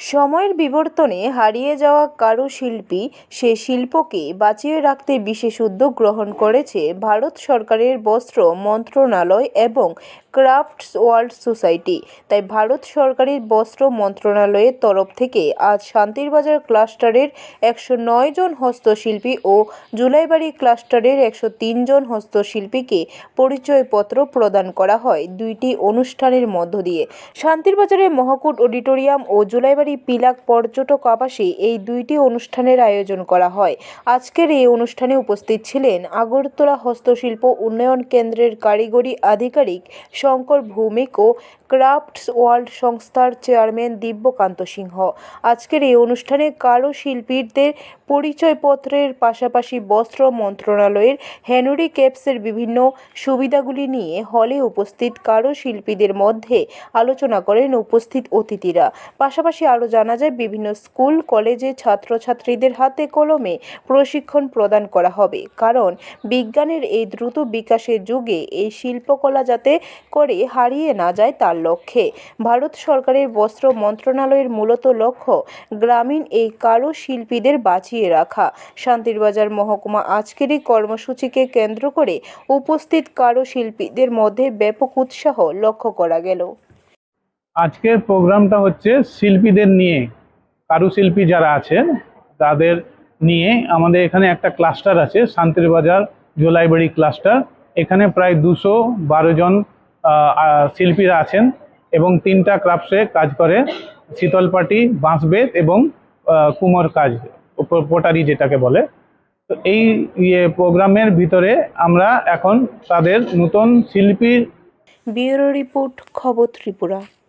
সময়ের বিবর্তনে হারিয়ে যাওয়া কারুশিল্পী সে শিল্পকে বাঁচিয়ে রাখতে বিশেষ উদ্যোগ গ্রহণ করেছে ভারত সরকারের বস্ত্র মন্ত্রণালয় এবং ক্রাফটস ওয়ার্ল্ড সোসাইটি। তাই ভারত সরকারের বস্ত্র মন্ত্রণালয়ের তরফ থেকে আজ শান্তিরবাজার ক্লাস্টারের একশো নয় জন হস্তশিল্পী ও জুলাইবাড়ি ক্লাস্টারের একশো তিন জন হস্তশিল্পীকে পরিচয়পত্র প্রদান করা হয় দুইটি অনুষ্ঠানের মধ্য দিয়ে। শান্তিরবাজারের মহকুট অডিটোরিয়াম ও জুলাইবাড়ি পিলাক পর্যটক আবাসে এই দুইটি অনুষ্ঠানের আয়োজন করা হয়। আজকের এই অনুষ্ঠানে উপস্থিত ছিলেন আগরতলা হস্তশিল্প উন্নয়ন কেন্দ্রের কারিগরি আধিকারিক শঙ্কর ভৌমিক ও ক্রাফটস ওয়ার্ল্ড সংস্থার চেয়ারম্যান দিব্যকান্ত সিংহ। আজকের এই অনুষ্ঠানে কারুশিল্পীদের পরিচয়পত্রের পাশাপাশি বস্ত্র মন্ত্রণালয়ের হ্যানোরি ক্যাপসের বিভিন্ন সুবিধাগুলি নিয়ে হলে উপস্থিত কারুশিল্পীদের মধ্যে আলোচনা করেন উপস্থিত অতিথিরা। পাশাপাশি আরও জানা যায়, বিভিন্ন স্কুল, কলেজে ছাত্রছাত্রীদের হাতে কলমে প্রশিক্ষণ প্রদান করা হবে। কারণ বিজ্ঞানের এই দ্রুত বিকাশের যুগে এই শিল্পকলা যাতে করে হারিয়ে না যায় তার লক্ষ্যে। ভারত সরকারের বস্ত্র মন্ত্রণালয়ের মূলত লক্ষ্য, গ্রামীণ এই কারুশিল্পীদের বাঁচিয়ে রাখা। শান্তিরবাজার মহকুমা আজকের এই কর্মসূচিকে কেন্দ্র করে উপস্থিত কারুশিল্পীদের মধ্যে ব্যাপক উৎসাহ লক্ষ্য করা গেল। আজকের প্রোগ্রামটা হচ্ছে শিল্পীদের নিয়ে। কারুশিল্পী যারা আছেন, তাদের নিয়ে আমাদের এখানে একটা ক্লাস্টার আছে, শান্তির বাজার জোলাইবাড়ি ক্লাস্টার। এখানে প্রায় দুশো বারো জন শিল্পীরা আছেন এবং তিনটা ক্রাফটসে কাজ করে। শীতলপাটি বাঁশবেত এবং কুমোর কাজ। পোটারি যেটাকে বলে। তো এই ইয়ে প্রোগ্রামের ভিতরে আমরা এখন তাদের নতুন শিল্পীর ব্যুরো রিপোর্ট খবর ত্রিপুরা।